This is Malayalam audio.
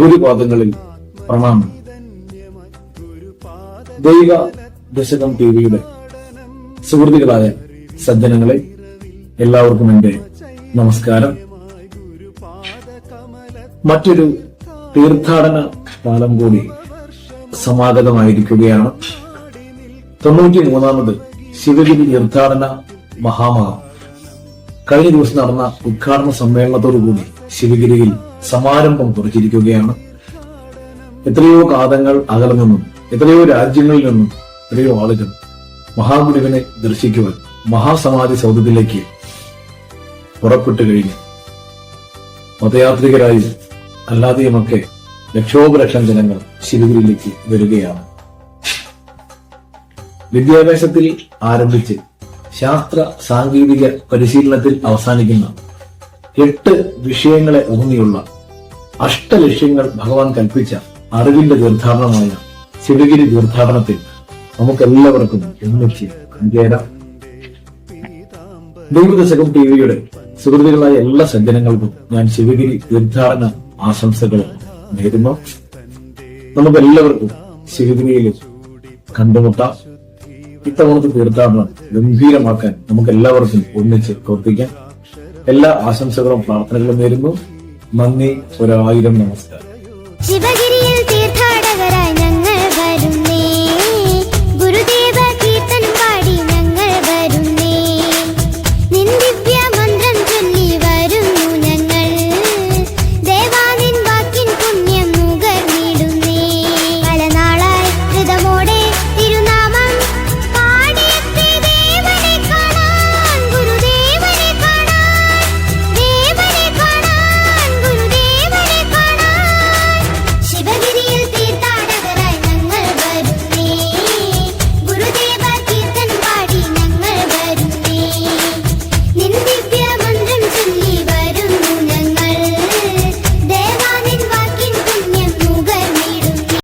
ഗുരുപാദങ്ങളിൽ പ്രണാമം ദൈവ ദശകം ടി വിയുടെ സുഹൃത്തുക്കളായ സജ്ജനങ്ങളെ എല്ലാവർക്കും എന്റെ നമസ്കാരം. മറ്റൊരു തീർത്ഥാടന കാലം കൂടി സമാഗതമായിരിക്കുകയാണ്. തൊണ്ണൂറ്റി മൂന്നാമത് ശിവഗിരി തീർത്ഥാടന മഹാമഹം. കഴിഞ്ഞ ദിവസം നടന്ന ഉദ്ഘാടന സമ്മേളനത്തോടുകൂടി ശിവഗിരിയിൽ സമാരംഭം കുറിച്ചിരിക്കുകയാണ് എത്രയോ കാതങ്ങൾ അകലെ നിന്നും എത്രയോ രാജ്യങ്ങളിൽ നിന്നും എത്രയോ ആളുകൾ മഹാഗുരുവിനെ ദർശിക്കുവാൻ മഹാസമാധി സൗധത്തിലേക്ക് പുറപ്പെട്ടു കഴിഞ്ഞു. മതയാത്രികരായും അല്ലാതെയുമൊക്കെ ലക്ഷോപലക്ഷം ജനങ്ങൾ ശിവഗിരിയിലേക്ക് വരികയാണ്. വിദ്യാഭ്യാസത്തിൽ ആരംഭിച്ച് ശാസ്ത്ര സാങ്കേതിക പരിശീലനത്തിൽ അവസാനിക്കുന്ന എട്ട് വിഷയങ്ങളെ ഊന്നിയുള്ള അഷ്ടലക്ഷ്യങ്ങൾ ഭഗവാൻ കൽപ്പിച്ച അറിവിന്റെ തീർത്ഥാടനമായ ശിവഗിരി തീർത്ഥാടനത്തിൽ നമുക്കെല്ലാവർക്കും ഒന്നിച്ച് പങ്കേരാം. ദൈവദശകം ടി വിയുടെ സുഹൃത്തുക്കളായ എല്ലാ സജ്ജനങ്ങൾക്കും ഞാൻ ശിവഗിരി തീർത്ഥാടന ആശംസകൾ നേരുന്നു. നമുക്കെല്ലാവർക്കും ശിവഗിരിയിൽ കണ്ടുമുട്ടാം. ഇത്തവണത്തെ തീർത്ഥാടനം ഗംഭീരമാക്കാൻ നമുക്ക് എല്ലാവർക്കും ഒന്നിച്ച് പ്രവർത്തിക്കാം. എല്ലാ ആശംസകളും പ്രാർത്ഥനകളും നേരുന്നു. നന്ദി. ഒരായിരം നമസ്കാരം. ശിവഗിരിയിൽ തീർത്ഥാടകരായ